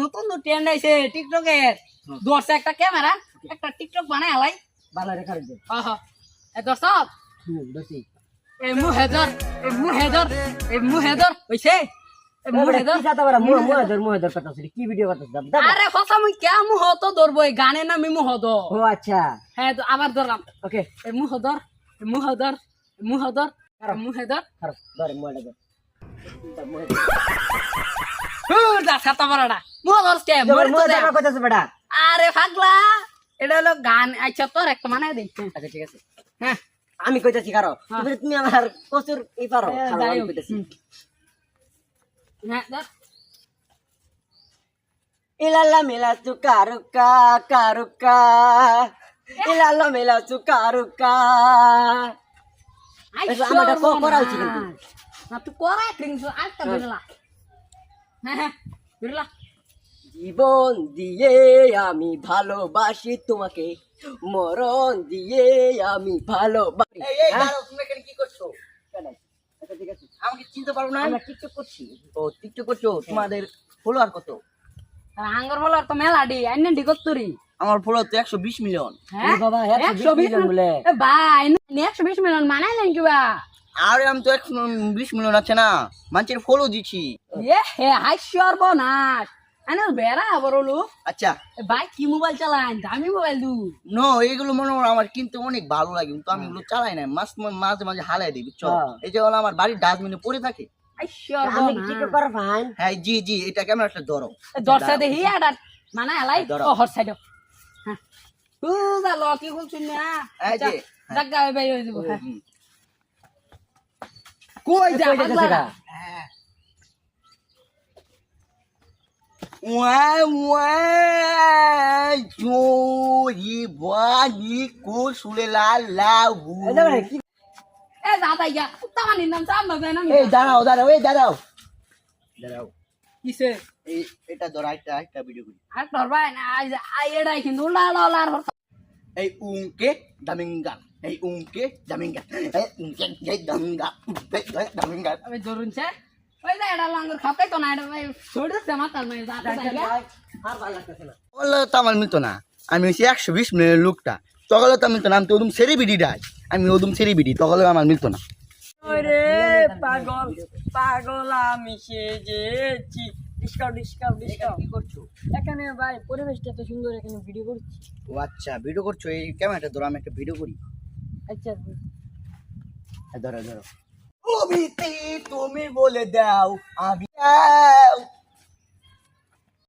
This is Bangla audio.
নতুন ট্রেন্ড আইছে টিকটকের দর্শে একটা ক্যামেরা একটা টিকটক বানায় আলাই। ভালো রেখা দে। আহা এ দর্শক হুম দোষী এই মু হেদর এই মু হেদর এই মু হেদর হইছে? এই মু হেদর। কি সাথে বড় মুহ মুহ ধর মুহ ধর কথা কি ভিডিও কথা দাম দাম। আরে কথা মুই কে মু হত ধরবো? গানে না আমি হদ ও আচ্ছা। হ্যাঁ তো আবার ধরলাম। ওকে। মু হদর এই মু হদর এই মু হদর এই মু হেদর। খারাপ। ধর মোবাইল ধর হুদা ছাতা বড়টা মু হদর কে মোর মর মোহ তো দে। ধর কথা বেটা আরে পাগলা এটা হলো গান আচ্ছা তোর একটা মানে দেখছি আচ্ছা ঠিক আছে হ্যাঁ আমি কইতাছি কারও হ্যাঁ। তুমি তুমি আমার কচুর ই পারো হ্যাঁ, খাও, যাই আমি হোক। কইতাছি হ্যাঁ ধর। ইলালা মিলা তু কারুকা কারুকা ইলালা মিলা তু কারুকা আই এটা আমারটা ক- সর্বনাশ। করা উচিত কিন্তু। না তুই করা কিন্তু আরেকটা বেরোলা হ্যাঁ হ্যাঁ বেরোলা জীবন দিয়ে আমি ভালোবাসি তোমাকে। মরণ দিয়ে আমি ভালোবাসি। হ্যাঁ? কি করছ? ঠিক আছে। আমাকে চিনতে পারো না আমরা টিকটক করছি। ও টিকটক করছ? তোমাদের ফলোয়ার কত? আর আঙ্গর তো মেলা ডি আইনে ডি কত্তুরি। আমার ফলোয়ার তো একশো বিশ মিলিয়ন। হ্যাঁ? বাবা, 120 একশো বিশ মিলিয়ন বলে। ভাই নে একশো বিশ মিলিয়ন মানে কিবা? আরে আমি তো মিলিয়ন আছে না। মানুষের ফলো দিচ্ছি এ হে হাই সর্বনাশ। আনে বেড়া বড়লু আচ্ছা। ভাই কি মোবাইল চালান দামি মোবাইল দু। নো এগুলো মনে হয় আমার কিনতে অনেক ভালো লাগে কিন্তু আমি এগুলো চালাই না। মাস মাঝে মাঝে হালাই দিই বুঝছ হ্যাঁ। এই যে হলো আমার বাড়ির ডাস্টবিনে পড়ে থাকে। হ্যাঁ জি জি এটা ক্যামেরাটা ধরো দর্শা দেখি এটা মানে এলাই ধরো। হর সাইড হ্যাঁ। লকি খুলছুন না? এই যে, হয়ে। যাব হ্যাঁ। হুম। কই যা কই যাইতেছে পাগলা গা? Uai, uai, jori, bani, kusule la la এই যে ভাই, কি এ যা তাই গা কুত্তা মানি নাম সাম না না এই দাঁড়াও দাঁড়াও এই দাঁড়াও দাঁড়াও কিসে এই এটা ধরো একটা একটা ভিডিও করি আর তোর ভাই না আই আই এডাই কিন্তু লা লা লা হর এই উংকে দামিঙ্গাল এই উংকে দামিঙ্গাল এই উংকে এই দামিঙ্গাল এই দামিঙ্গাল আমি ধরুন সে আমি হচ্ছে একশো বিশ মিনিটের লোকটা। তখন তো আমি তো ওদম সেরিবিডি ডাই। আমি ওদম তখন আমার মিলতো না। ওরে পাগল পাগল আমি সেজেছি। ডিসকাউ ডিসকাউ ডিসকাউ কি করছ? এখানে ভাই পরিবেশটা তো সুন্দর এখানে ভিডিও করছি। ও আচ্ছা ভিডিও করছ এই ক্যামেরাটা ধরো আমি একটা ভিডিও করি। আচ্ছা। ধরো ধরো। তুমি তুমি বলে দাও আমি